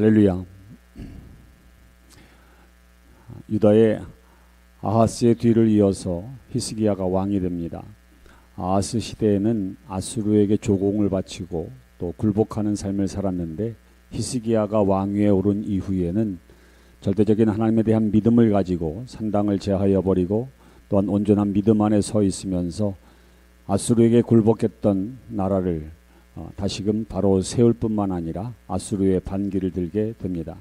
할렐루야. 유다의 아하스의 뒤를 이어서 히스기야가 왕이 됩니다. 아하스 시대에는 아수르에게 조공을 바치고 또 굴복하는 삶을 살았는데 히스기야가 왕위에 오른 이후에는 절대적인 하나님에 대한 믿음을 가지고 산당을 제하여 버리고 또한 온전한 믿음 안에 서 있으면서 아수르에게 굴복했던 나라를 어, 다시금 바로 세울 뿐만 아니라 아수르의 반기를 들게 됩니다.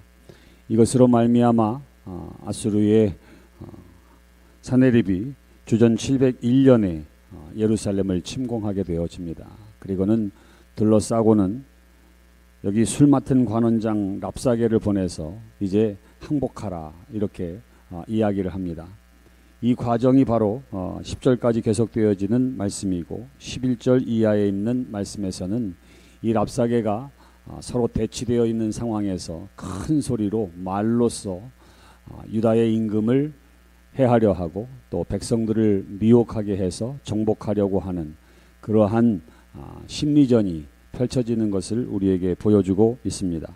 이것으로 말미암아 어, 아수르의 어, 사네립이 주전 701년에 예루살렘을 침공하게 되어집니다. 그리고는 둘러싸고는 여기 술 맡은 관원장 랍사게를 보내서 이제 항복하라 이렇게 이야기를 합니다. 이 과정이 바로 10절까지 어, 계속되어지는 말씀이고 11절 이하에 있는 말씀에서는 이 랍사게가 어, 서로 대치되어 있는 상황에서 큰 소리로 말로써 어, 유다의 임금을 해하려 하고 또 백성들을 미혹하게 해서 정복하려고 하는 그러한 심리전이 펼쳐지는 것을 우리에게 보여주고 있습니다.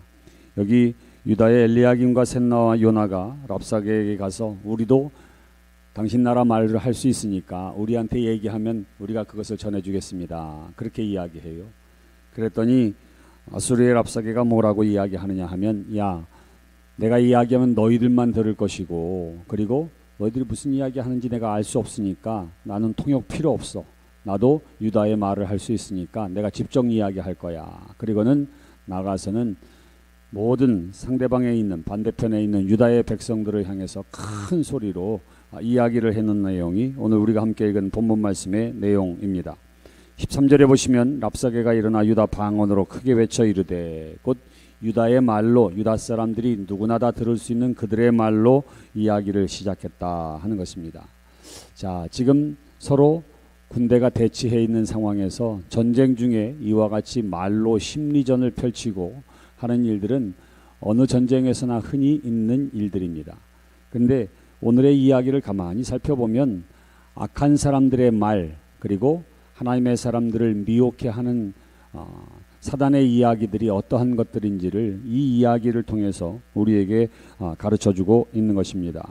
여기 유다의 엘리야김과 셋나와 요나가 랍사게에게 가서 우리도 당신 나라 말을 할 수 있으니까 우리한테 얘기하면 우리가 그것을 전해주겠습니다. 그렇게 이야기해요. 그랬더니 아수르의 랍사게가 뭐라고 이야기하느냐 하면 야 내가 이야기하면 너희들만 들을 것이고 그리고 너희들이 무슨 이야기 하는지 내가 알 수 없으니까 나는 통역 필요 없어. 나도 유다의 말을 할 수 있으니까 내가 직접 이야기할 거야. 그리고는 나가서는 모든 상대방에 있는 반대편에 있는 유다의 백성들을 향해서 큰 소리로 아, 이야기를 했는 내용이 오늘 우리가 함께 읽은 본문 말씀의 내용입니다. 13절에 보시면 랍사게가 일어나 유다 방언으로 크게 외쳐 이르되 곧 유다의 말로 유다 사람들이 누구나 다 들을 수 있는 그들의 말로 이야기를 시작했다 하는 것입니다. 자, 지금 서로 군대가 대치해 있는 상황에서 전쟁 중에 이와 같이 말로 심리전을 펼치고 하는 일들은 어느 전쟁에서나 흔히 있는 일들입니다. 그런데 오늘의 이야기를 가만히 살펴보면 악한 사람들의 말 그리고 하나님의 사람들을 미혹해 하는 어, 사단의 이야기들이 어떠한 것들인지를 이 이야기를 통해서 우리에게 어, 가르쳐 주고 있는 것입니다.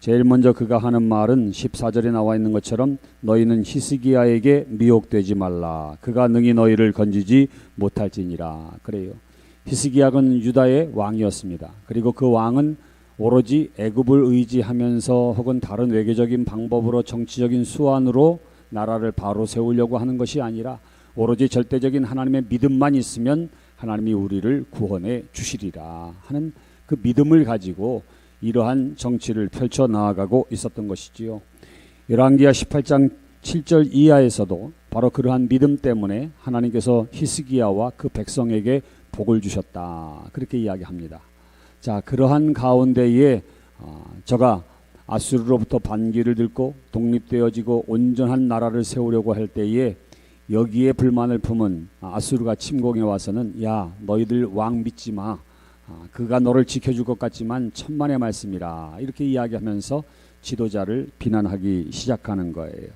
제일 먼저 그가 하는 말은 14절에 나와 있는 것처럼 너희는 히스기야에게 미혹되지 말라. 그가 능히 너희를 건지지 못할지니라. 그래요. 히스기야는 유다의 왕이었습니다. 그리고 그 왕은 오로지 애굽을 의지하면서 혹은 다른 외교적인 방법으로 정치적인 수완으로 나라를 바로 세우려고 하는 것이 아니라 오로지 절대적인 하나님의 믿음만 있으면 하나님이 우리를 구원해 주시리라 하는 그 믿음을 가지고 이러한 정치를 펼쳐 나아가고 있었던 것이지요. 열왕기하 18장 7절 이하에서도 바로 그러한 믿음 때문에 하나님께서 히스기야와 그 백성에게 복을 주셨다. 그렇게 이야기합니다. 자, 그러한 가운데에 어, 저가 아수르로부터 반기를 들고 독립되어지고 온전한 나라를 세우려고 할 때에 여기에 불만을 품은 아수르가 침공해 와서는 야 너희들 왕 믿지 마 아, 그가 너를 지켜줄 것 같지만 천만의 말씀이라 이렇게 이야기하면서 지도자를 비난하기 시작하는 거예요.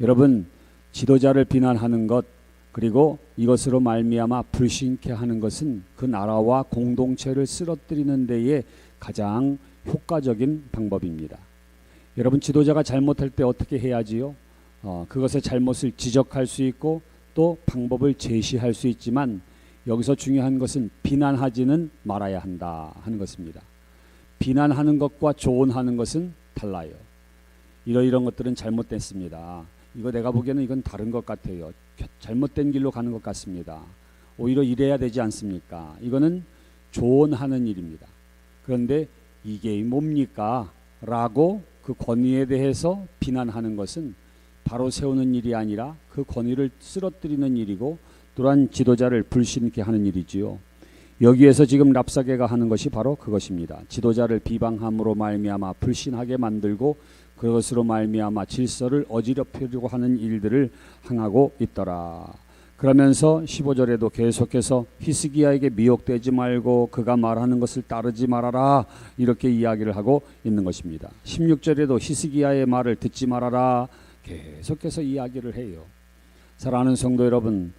여러분 지도자를 비난하는 것 그리고 이것으로 말미암아 불신케 하는 것은 그 나라와 공동체를 쓰러뜨리는 데에 가장 효과적인 방법입니다. 여러분 지도자가 잘못할 때 어떻게 해야지요? 어, 그것의 잘못을 지적할 수 있고 또 방법을 제시할 수 있지만 여기서 중요한 것은 비난하지는 말아야 한다 하는 것입니다. 비난하는 것과 조언하는 것은 달라요. 이러이런 것들은 잘못됐습니다. 이거 내가 보기에는 이건 다른 것 같아요. 잘못된 길로 가는 것 같습니다. 오히려 이래야 되지 않습니까? 이거는 조언하는 일입니다. 그런데 이게 뭡니까? 라고 그 권위에 대해서 비난하는 것은 바로 세우는 일이 아니라 그 권위를 쓰러뜨리는 일이고 또한 지도자를 불신케 하는 일이지요. 여기에서 지금 랍사게가 하는 것이 바로 그것입니다. 지도자를 비방함으로 말미암아 불신하게 만들고 그것으로 말미암아 질서를 어지럽히려고 하는 일들을 행하고 있더라. 그러면서 15절에도 계속해서 히스기야에게 미혹되지 말고 그가 말하는 것을 따르지 말아라 이렇게 이야기를 하고 있는 것입니다. 16절에도 히스기야의 말을 듣지 말아라 계속해서 이야기를 해요. 사랑하는 성도 여러분,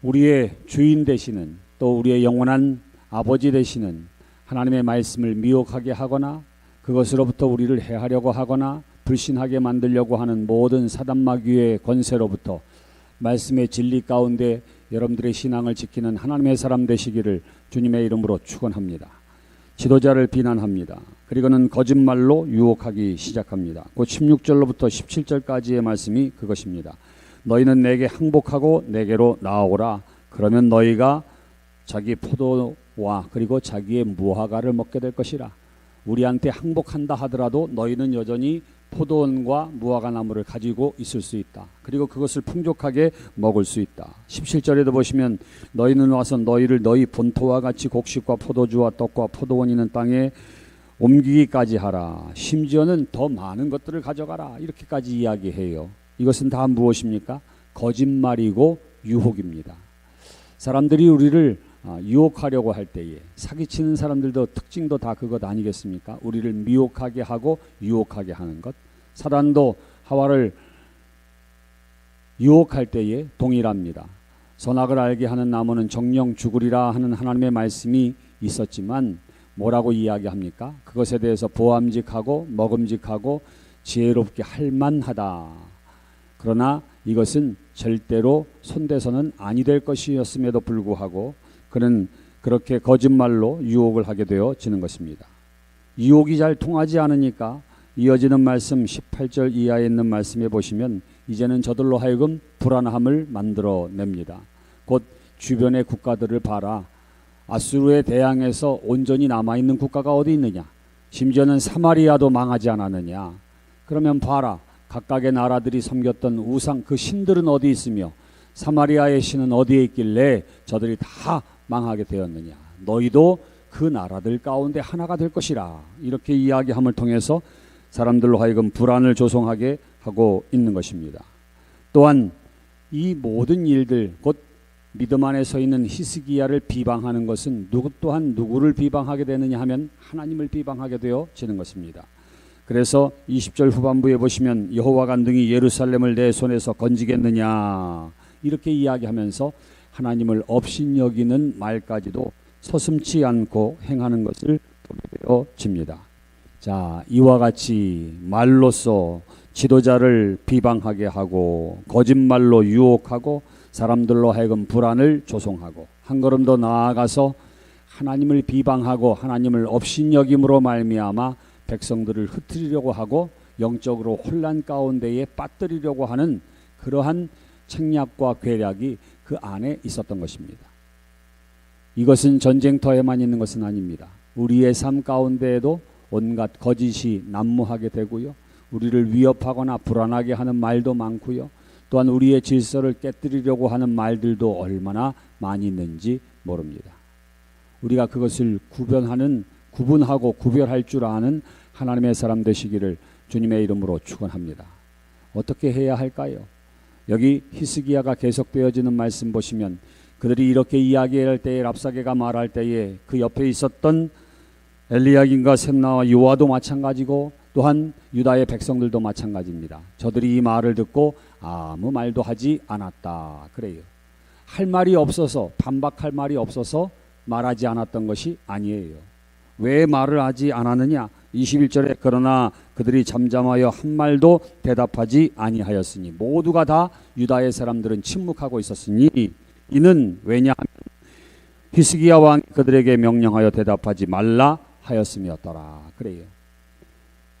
우리의 주인 되시는 또 우리의 영원한 아버지 되시는 하나님의 말씀을 미혹하게 하거나 그것으로부터 우리를 해하려고 하거나 불신하게 만들려고 하는 모든 사단마귀의 권세로부터 말씀의 진리 가운데 여러분들의 신앙을 지키는 하나님의 사람 되시기를 주님의 이름으로 축원합니다. 지도자를 비난합니다. 그리고는 거짓말로 유혹하기 시작합니다. 곧 16절로부터 17절까지의 말씀이 그것입니다. 너희는 내게 항복하고 내게로 나아오라. 그러면 너희가 자기 포도와 그리고 자기의 무화과를 먹게 될 것이라. 우리한테 항복한다 하더라도 너희는 여전히 포도원과 무화과 나무를 가지고 있을 수 있다. 그리고 그것을 풍족하게 먹을 수 있다. 17절에도 보시면 너희는 와서 너희를 너희 본토와 같이 곡식과 포도주와 떡과 포도원 있는 땅에 옮기기까지 하라. 심지어는 더 많은 것들을 가져가라. 이렇게까지 이야기해요. 이것은 다 무엇입니까? 거짓말이고 유혹입니다. 사람들이 우리를 아, 유혹하려고 할 때에 사기치는 사람들도 특징도 다 그것 아니겠습니까? 우리를 미혹하게 하고 유혹하게 하는 것. 사단도 하와를 유혹할 때에 동일합니다. 선악을 알게 하는 나무는 정령 죽으리라 하는 하나님의 말씀이 있었지만 뭐라고 이야기합니까? 그것에 대해서 보암직하고 먹음직하고 지혜롭게 할 만하다. 그러나 이것은 절대로 손대서는 아니 될 것이었음에도 불구하고 그는 그렇게 거짓말로 유혹을 하게 되어지는 것입니다. 유혹이 잘 통하지 않으니까 이어지는 말씀 18절 이하에 있는 말씀에 보시면 이제는 저들로 하여금 불안함을 만들어 냅니다. 곧 주변의 국가들을 봐라. 아수르에 대항해서 온전히 남아 있는 국가가 어디 있느냐? 심지어는 사마리아도 망하지 않았느냐? 그러면 봐라. 각각의 나라들이 섬겼던 우상 그 신들은 어디 있으며 사마리아의 신은 어디에 있길래 저들이 다 망하게 되었느냐. 너희도 그 나라들 가운데 하나가 될 것이라. 이렇게 이야기함을 통해서 사람들로 하여금 불안을 조성하게 하고 있는 것입니다. 또한 이 모든 일들 곧 믿음 안에 서 있는 히스기야를 비방하는 것은 누구 또한 누구를 비방하게 되느냐 하면 하나님을 비방하게 되어지는 것입니다. 그래서 20절 후반부에 보시면 여호와가 능히 예루살렘을 내 손에서 건지겠느냐 이렇게 이야기하면서 하나님을 업신여기는 말까지도 서슴치 않고 행하는 것을 보게 되어집니다. 자, 이와 같이 말로써 지도자를 비방하게 하고 거짓말로 유혹하고 사람들로 하여금 불안을 조성하고 한 걸음 더 나아가서 하나님을 비방하고 하나님을 업신여김으로 말미암아 백성들을 흩트리려고 하고 영적으로 혼란 가운데에 빠뜨리려고 하는 그러한 책략과 괴략이 그 안에 있었던 것입니다. 이것은 전쟁터에만 있는 것은 아닙니다. 우리의 삶 가운데에도 온갖 거짓이 난무하게 되고요. 우리를 위협하거나 불안하게 하는 말도 많고요. 또한 우리의 질서를 깨뜨리려고 하는 말들도 얼마나 많이 있는지 모릅니다. 우리가 그것을 구별하는 구분하고 구별할 줄 아는 하나님의 사람 되시기를 주님의 이름으로 축원합니다. 어떻게 해야 할까요? 여기 히스기야가 계속되어지는 말씀 보시면 그들이 이렇게 이야기할 때에 랍사게가 말할 때에 그 옆에 있었던 엘리야긴과 셈나와 요아도 마찬가지고 또한 유다의 백성들도 마찬가지입니다. 저들이 이 말을 듣고 아무 말도 하지 않았다. 그래요. 할 말이 없어서 반박할 말이 없어서 말하지 않았던 것이 아니에요. 왜 말을 하지 않았느냐? 21절에 그러나 그들이 잠잠하여 한 말도 대답하지 아니하였으니 모두가 다 유다의 사람들은 침묵하고 있었으니 이는 왜냐하면 히스기야 왕 그들에게 명령하여 대답하지 말라 하였음이었더라. 그래요.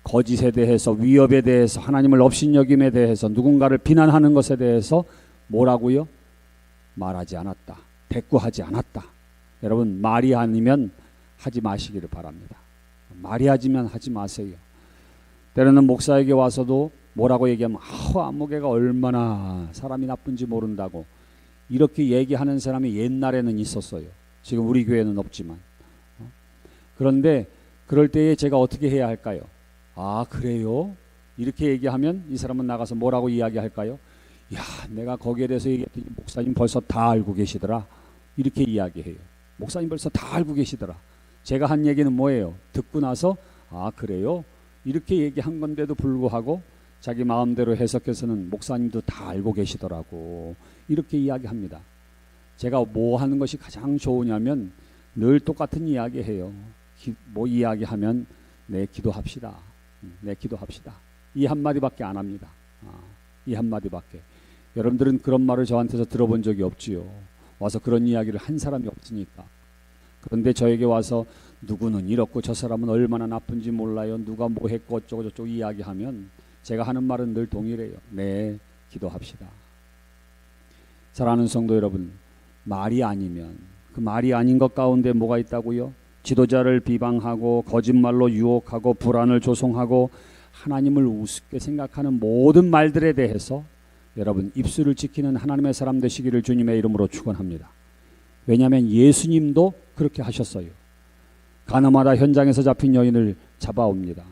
거짓에 대해서 위협에 대해서 하나님을 업신여김에 대해서 누군가를 비난하는 것에 대해서 뭐라고요? 말하지 않았다. 대꾸하지 않았다. 여러분 말이 아니면 하지 마시기를 바랍니다. 말이 하지면 하지 마세요. 때로는 목사에게 와서도 뭐라고 얘기하면 아우 안목애가 얼마나 사람이 나쁜지 모른다고 이렇게 얘기하는 사람이 옛날에는 있었어요. 지금 우리 교회는 없지만 어? 그런데 그럴 때에 제가 어떻게 해야 할까요? 아 그래요? 이렇게 얘기하면 이 사람은 나가서 뭐라고 이야기할까요? 야 내가 거기에 대해서 얘기했더니 목사님 벌써 다 알고 계시더라 이렇게 이야기해요. 목사님 벌써 다 알고 계시더라. 제가 한 얘기는 뭐예요? 듣고 나서 아 그래요? 이렇게 얘기한 건데도 불구하고 자기 마음대로 해석해서는 목사님도 다 알고 계시더라고 이렇게 이야기합니다. 제가 뭐 하는 것이 가장 좋으냐면 늘 똑같은 이야기해요. 기, 뭐 이야기하면 네 기도합시다. 음, 네 기도합시다. 이 한마디밖에 안 합니다. 아, 이 한마디밖에. 여러분들은 그런 말을 저한테서 들어본 적이 없지요. 와서 그런 이야기를 한 사람이 없으니까. 그런데 저에게 와서 누구는 이렇고 저 사람은 얼마나 나쁜지 몰라요. 누가 뭐 했고 어쩌고 저쩌고 이야기하면 제가 하는 말은 늘 동일해요. 네, 기도합시다. 사랑하는 성도 여러분, 말이 아니면 그 말이 아닌 것 가운데 뭐가 있다고요? 지도자를 비방하고 거짓말로 유혹하고 불안을 조성하고 하나님을 우습게 생각하는 모든 말들에 대해서 여러분 입술을 지키는 하나님의 사람 되시기를 주님의 이름으로 축원합니다. 왜냐하면 예수님도 그렇게 하셨어요. 가나마다 현장에서 잡힌 여인을 잡아옵니다.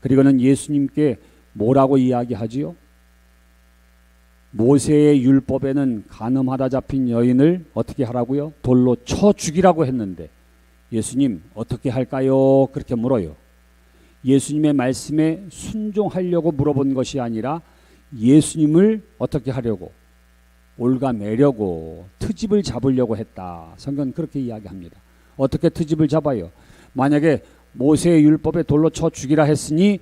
그리고는 예수님께 뭐라고 이야기하지요? 모세의 율법에는 가늠하다 잡힌 여인을 어떻게 하라고요? 돌로 쳐 죽이라고 했는데 예수님 어떻게 할까요? 그렇게 물어요. 예수님의 말씀에 순종하려고 물어본 것이 아니라 예수님을 어떻게 하려고 올가매려고 트집을 잡으려고 했다. 성경 그렇게 이야기합니다. 어떻게 트집을 잡아요? 만약에 모세의 율법에 돌로 쳐 죽이라 했으니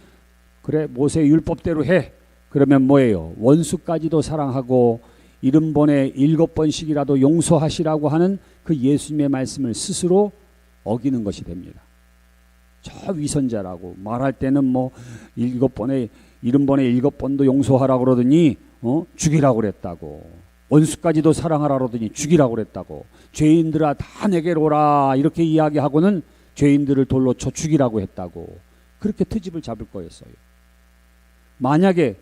그래 모세의 율법대로 해. 그러면 뭐예요? 원수까지도 사랑하고 일흔 번에 일곱 번씩이라도 용서하시라고 하는 그 예수님의 말씀을 스스로 어기는 것이 됩니다. 저 위선자라고 말할 때는 뭐 일곱 번에 일흔 번에 일곱 번도 용서하라고 그러더니 어? 죽이라고 그랬다고 원수까지도 사랑하라 그러더니 죽이라고 그랬다고 죄인들아 다 내게로 오라 이렇게 이야기하고는 죄인들을 돌로 쳐 죽이라고 했다고 그렇게 트집을 잡을 거였어요. 만약에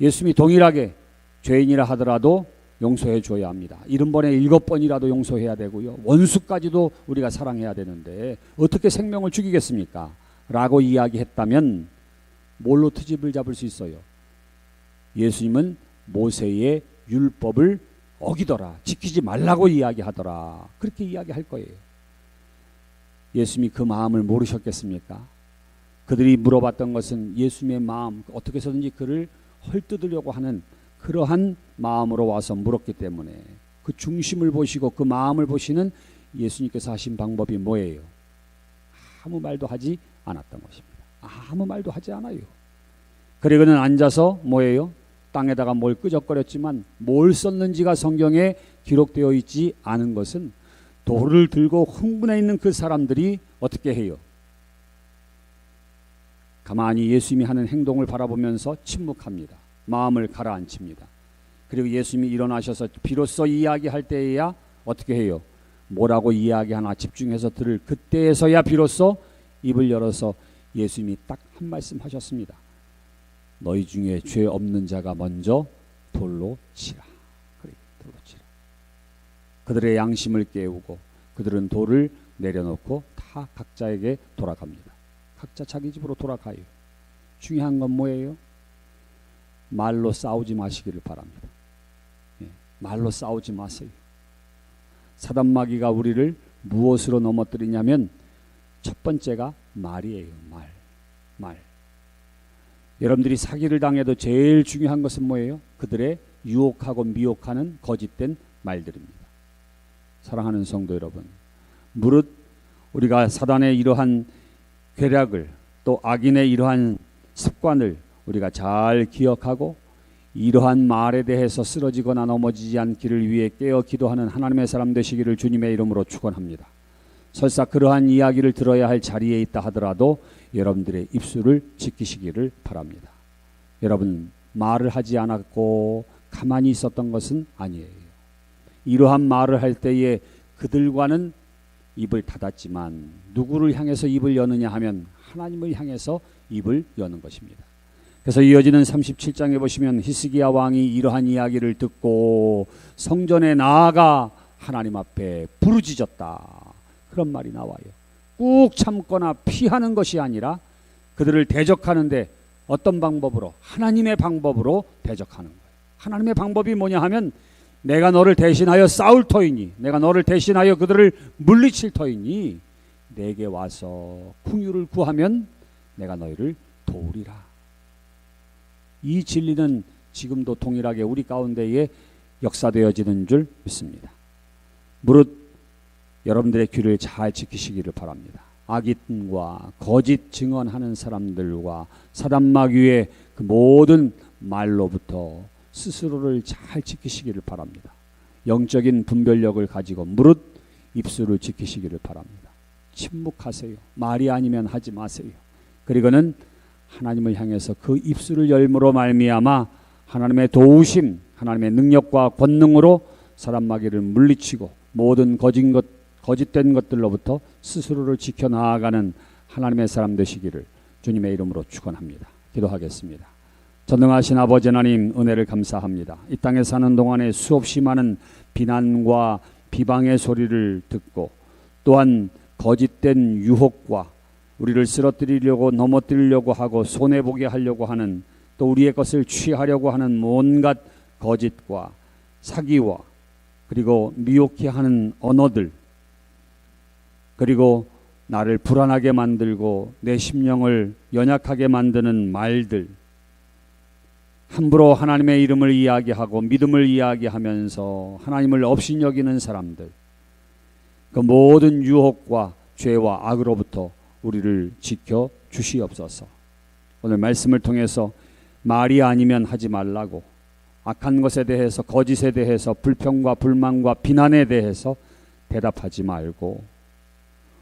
예수님이 동일하게 죄인이라 하더라도 용서해 줘야 합니다. 일흔 번에 일곱 번이라도 용서해야 되고요. 원수까지도 우리가 사랑해야 되는데 어떻게 생명을 죽이겠습니까? 라고 이야기했다면 뭘로 트집을 잡을 수 있어요? 예수님은 모세의 율법을 어기더라. 지키지 말라고 이야기하더라. 그렇게 이야기할 거예요. 예수님이 그 마음을 모르셨겠습니까? 그들이 물어봤던 것은 예수님의 마음 어떻게 해서든지 그를 헐뜯으려고 하는 그러한 마음으로 와서 물었기 때문에 그 중심을 보시고 그 마음을 보시는 예수님께서 하신 방법이 뭐예요? 아무 말도 하지 않았던 것입니다. 아무 말도 하지 않아요. 그리고는 앉아서 뭐예요? 땅에다가 뭘 끄적거렸지만 뭘 썼는지가 성경에 기록되어 있지 않은 것은 돌을 들고 흥분해 있는 그 사람들이 어떻게 해요? 가만히 예수님이 하는 행동을 바라보면서 침묵합니다. 마음을 가라앉힙니다. 그리고 예수님이 일어나셔서 비로소 이야기할 때에야 어떻게 해요? 뭐라고 이야기하나 집중해서 들을 그때에서야 비로소 입을 열어서 예수님이 딱 한 말씀 하셨습니다. 너희 중에 죄 없는 자가 먼저 돌로 치라. 그래, 돌로 치라. 그들의 양심을 깨우고 그들은 돌을 내려놓고 다 각자에게 돌아갑니다. 각자 자기 집으로 돌아가요. 중요한 건 뭐예요? 말로 싸우지 마시기를 바랍니다. 예, 말로 싸우지 마세요. 사단 마귀가 우리를 무엇으로 넘어뜨리냐면 첫 번째가 말이에요. 말. 말. 여러분들이 사기를 당해도 제일 중요한 것은 뭐예요? 그들의 유혹하고 미혹하는 거짓된 말들입니다. 사랑하는 성도 여러분, 무릇 우리가 사단의 이러한 괴략을 또 악인의 이러한 습관을 우리가 잘 기억하고 이러한 말에 대해서 쓰러지거나 넘어지지 않기를 위해 깨어 기도하는 하나님의 사람 되시기를 주님의 이름으로 축원합니다. 설사 그러한 이야기를 들어야 할 자리에 있다 하더라도 여러분들의 입술을 지키시기를 바랍니다. 여러분 말을 하지 않았고 가만히 있었던 것은 아니에요. 이러한 말을 할 때에 그들과는 입을 닫았지만 누구를 향해서 입을 여느냐 하면 하나님을 향해서 입을 여는 것입니다. 그래서 이어지는 37장에 보시면 히스기야 왕이 이러한 이야기를 듣고 성전에 나아가 하나님 앞에 부르짖었다. 그런 말이 나와요. 꾹 참거나 피하는 것이 아니라 그들을 대적하는데 어떤 방법으로 하나님의 방법으로 대적하는 거예요. 하나님의 방법이 뭐냐 하면 내가 너를 대신하여 싸울 터이니 내가 너를 대신하여 그들을 물리칠 터이니 내게 와서 궁유를 구하면 내가 너희를 도우리라. 이 진리는 지금도 동일하게 우리 가운데에 역사되어지는 줄 믿습니다. 무릇 여러분들의 귀를 잘 지키시기를 바랍니다. 악인과 거짓 증언하는 사람들과 사단마귀의 그 모든 말로부터 스스로를 잘 지키시기를 바랍니다. 영적인 분별력을 가지고 무릇 입술을 지키시기를 바랍니다. 침묵하세요. 말이 아니면 하지 마세요. 그리고는 하나님을 향해서 그 입술을 열므로 말미암아 하나님의 도우심, 하나님의 능력과 권능으로 사람 마귀를 물리치고 모든 거짓 것 거짓된 것들로부터 스스로를 지켜 나아가는 하나님의 사람 되시기를 주님의 이름으로 축원합니다. 기도하겠습니다. 전능하신 아버지 하나님 은혜를 감사합니다. 이 땅에 사는 동안에 수없이 많은 비난과 비방의 소리를 듣고 또한 거짓된 유혹과 우리를 쓰러뜨리려고 넘어뜨리려고 하고 손해 보게 하려고 하는 또 우리의 것을 취하려고 하는 온갖 거짓과 사기와 그리고 미혹해 하는 언어들 그리고 나를 불안하게 만들고 내 심령을 연약하게 만드는 말들 함부로 하나님의 이름을 이야기하고 믿음을 이야기하면서 하나님을 업신여기는 사람들 그 모든 유혹과 죄와 악으로부터 우리를 지켜 주시옵소서. 오늘 말씀을 통해서 말이 아니면 하지 말라고 악한 것에 대해서 거짓에 대해서 불평과 불만과 비난에 대해서 대답하지 말고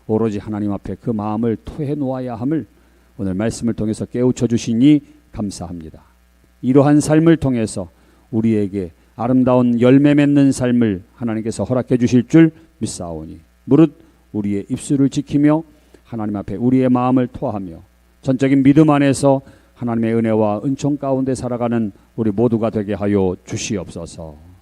오로지 하나님 앞에 그 마음을 토해 놓아야 함을 오늘 말씀을 통해서 깨우쳐 주시니 감사합니다. 이러한 삶을 통해서 우리에게 아름다운 열매 맺는 삶을 하나님께서 허락해 주실 줄 믿사오니 무릇 우리의 입술을 지키며 하나님 앞에 우리의 마음을 토하며 전적인 믿음 안에서 하나님의 은혜와 은총 가운데 살아가는 우리 모두가 되게 하여 주시옵소서.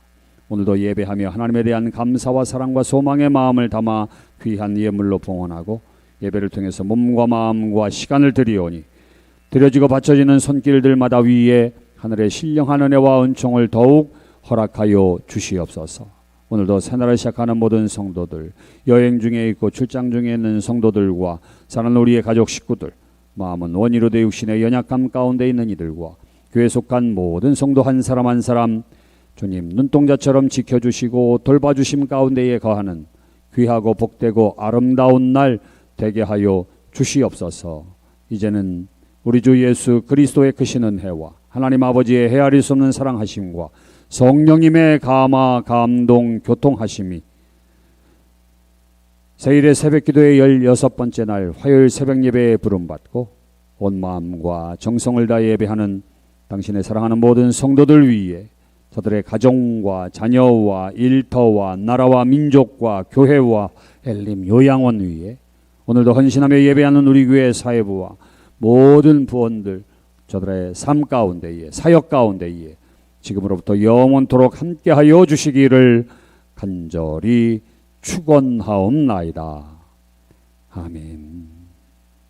오늘도 예배하며 하나님에 대한 감사와 사랑과 소망의 마음을 담아 귀한 예물로 봉헌하고 예배를 통해서 몸과 마음과 시간을 드리오니 드려지고 바쳐지는 손길들마다 위에 하늘의 신령한 은혜와 은총을 더욱 허락하여 주시옵소서. 오늘도 새날을 시작하는 모든 성도들, 여행 중에 있고 출장 중에 있는 성도들과 사는 우리의 가족 식구들, 마음은 원이로 되 육신의 연약함 가운데 있는 이들과 교회 속한 모든 성도 한 사람 한 사람 주님 눈동자처럼 지켜주시고 돌봐주심 가운데에 거하는 귀하고 복되고 아름다운 날 되게 하여 주시옵소서. 이제는 우리 주 예수 그리스도의 크신 은혜와 하나님 아버지의 헤아릴 수 없는 사랑하심과 성령님의 감화 감동 교통하심이 세일의 새벽 기도의 열여섯 번째 날 화요일 새벽 예배에 부름받고 온 마음과 정성을 다해 예배하는 당신의 사랑하는 모든 성도들 위해 저들의 가정과 자녀와 일터와 나라와 민족과 교회와 엘림 요양원 위에 오늘도 헌신하며 예배하는 우리 교회 사회부와 모든 부원들 저들의 삶 가운데에 사역 가운데에 지금으로부터 영원토록 함께하여 주시기를 간절히 축원하옵나이다. 아멘.